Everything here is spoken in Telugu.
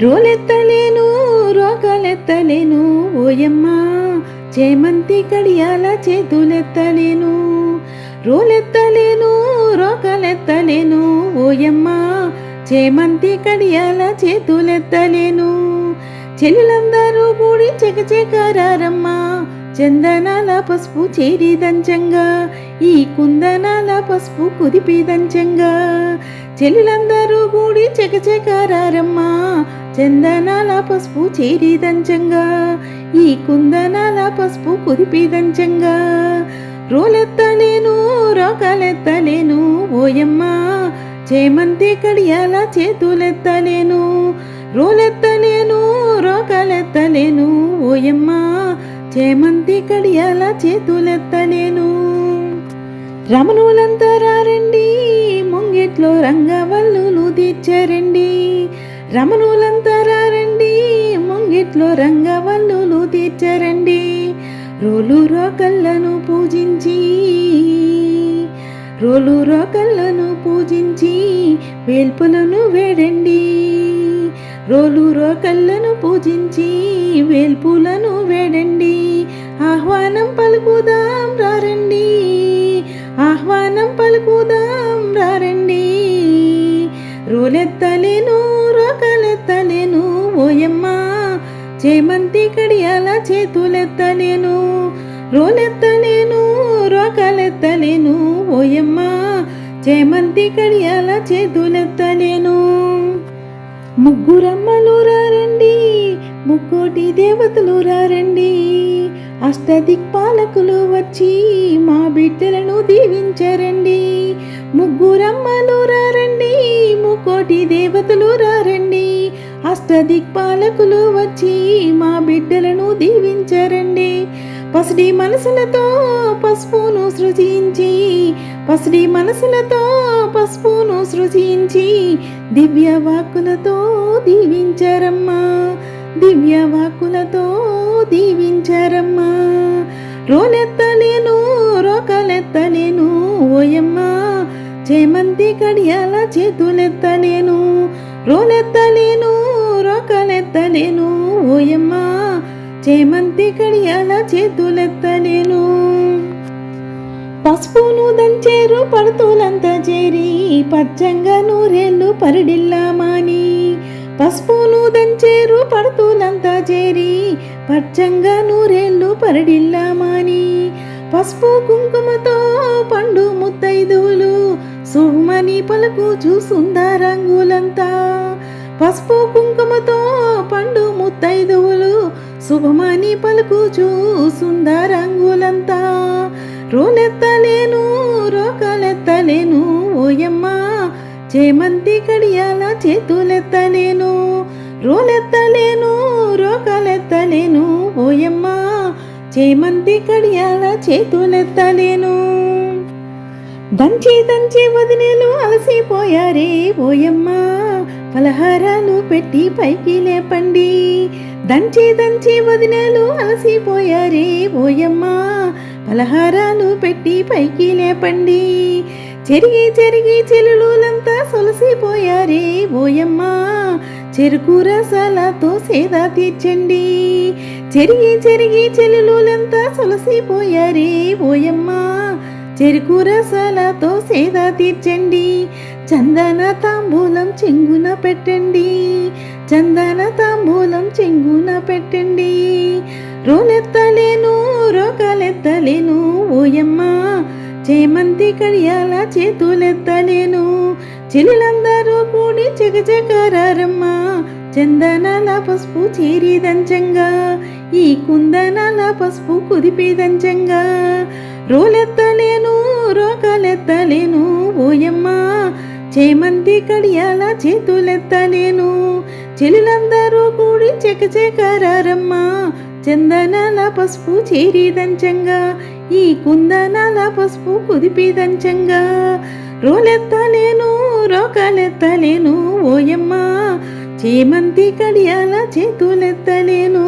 రోలెత్తలేను రోగాలెత్తలేను. ఓయమ్మ చేమంతి కడియాల చేతులెత్తలేను. రోలెత్తలేను రోగాలెత్తలేను. ఓయమ్మ చేమంతి కడియాల చేతులెత్తలేను. చెల్లులందరూ కూడి చెకచెకరారమ్మ చందనాల పసుపు చేరి దంచంగా ఈ కుందనాల పసుపు కుదిపి దంచంగా చెల్లులందరూ కూడి చెకచెకరారమ్మ చందనాల పసుపు చేరి దంచంగా ఈ కుందనాల పసుపు కుదిపి దంచంగా. రోలెత్తలేను రోకాలెత్తలేను ఓయమ్మా చేమంతి కడియాల చేతులెత్తలేను రోలెత్తలేను రోకాలెత్తలేను ఓయమ్మా చేమంతి కడియాల చేతులెత్తలేను రమణులంతరారండి ముంగిట్లో రంగవల్లులు తీర్చారండి. రమణులంతరారండి ముంగిట్లో రంగవల్లులు తీర్చారండి. రోలు రోకళ్ళను పూజించి రోలు రోకళ్ళను పూజించి వేల్పులను వేడండి. రోలు రోకళ్ళను పూజించి వేల్పులను వేడండి. ఆహ్వానం పలుకుదాం రా ఓయమ్మ చేమంతి కడియాల చేతులెత్తలేను రోలెత్తలేను రోకాలెత్తలేను ఓయమ్మ చేమంతి కడియాల చేతులెత్తలేను ముగ్గురమ్మలు రారండి ముక్కోటి దేవతలు రారండి. అష్టదిక్పాలకులు వచ్చి మా బిడ్డలను దీవించరండి. ముగ్గురమ్మలు రారండి ముక్కోటి దేవతలు రా అష్టదిక్పాలకులు వచ్చి మా బిడ్డలను దీవించరండి. పసిడి మనసులతో పసుపును సృజించి పసిడి మనసులతో పసుపును సృజించి దివ్య వాక్కులతో దీవించరమ్మా. దివ్య వాక్కులతో దీవించరమ్మా. రోలెత్తలేను రోకలెత్తలేను ఓయమ్మా. చేమంతి కడియాల చేతులెత్తలేను రోలెత్తలేను రోకలెత్తలేను ఓయమ్మా. చేమంతి కడియాల చేతులెత్తలేను పసుపును దంచేరు పడుతులంతా చేరి పచ్చంగా నూరేళ్ళు పరిడిల్లామాని పసుపును దంచేరు పడుతులంతా చేరి పచ్చంగా నూరేళ్ళు పరిడిల్లామాని పసుపు కుంకుమతో పండు ముత్తైదువులు సుమని పలుకు చూసుందారంగులంతా పసుపు కుంకుమతో పండు ముత్తైదువులు శుభమని పలుకు సుందరంగులంతా. రోలెత్తలేను రోకలెత్తలేను ఓయమ్మ చేమంతి కడియాల చేతులెత్తలేను. రోలెత్తలేను రోకలెత్తలేను ఓయమ్మ చేమంతి కడియాల చేతులెత్తలేను. దంచి దంచి వదిలేలు అలసిపోయారే ఓయమ్మ పలహారాలు పెట్టి పైకి లేపండి. దంచి దంచి వదినలు అలసిపోయారే ఓయమ్మా. పలహారాలు పెట్టి పైకి లేపండి. చెరిగి చెరిగి చెలులంతా సొలసిపోయారే ఓయమ్మా. చెరుకు రసాలతో సేద తీర్చండి. చెరిగి చెరిగి చెలులంతా సొలసిపోయారే ఓయమ్మా. చెరుకు రసాలతో సేద తీర్చండి. చందన తాంబూ పెట్టండి. చందన తాంబూలం చెంగున పెట్టండి. రోలెత్తలేను రోకాలెత్తలేను ఓయమ్మ. చేమంతి కడియాల చేతులెత్తలేను. చెల్లెలందరూ కూడి చెగచెకరారమ్మ చందనాల పసుపు చేరిదంచంగా ఈ కుందనాల పసుపు కుదిపిదంచంగా. రోలెత్తలేను రోకాలెత్తలేను ఓయమ్మ. చేమంతి కడియాల చేతులెత్తలేను చెల్లులందరూ కూడి చెకచెకరారమ్మ చందనాల పసుపు చేరిదంచంగా. ఈ కుందనాల పసుపు కుదిపిదంచంగా. రోలెత్తలేను రోకాలెత్తలేను ఓయమ్మా. చేమంతి కడియాల చేతులెత్తలేను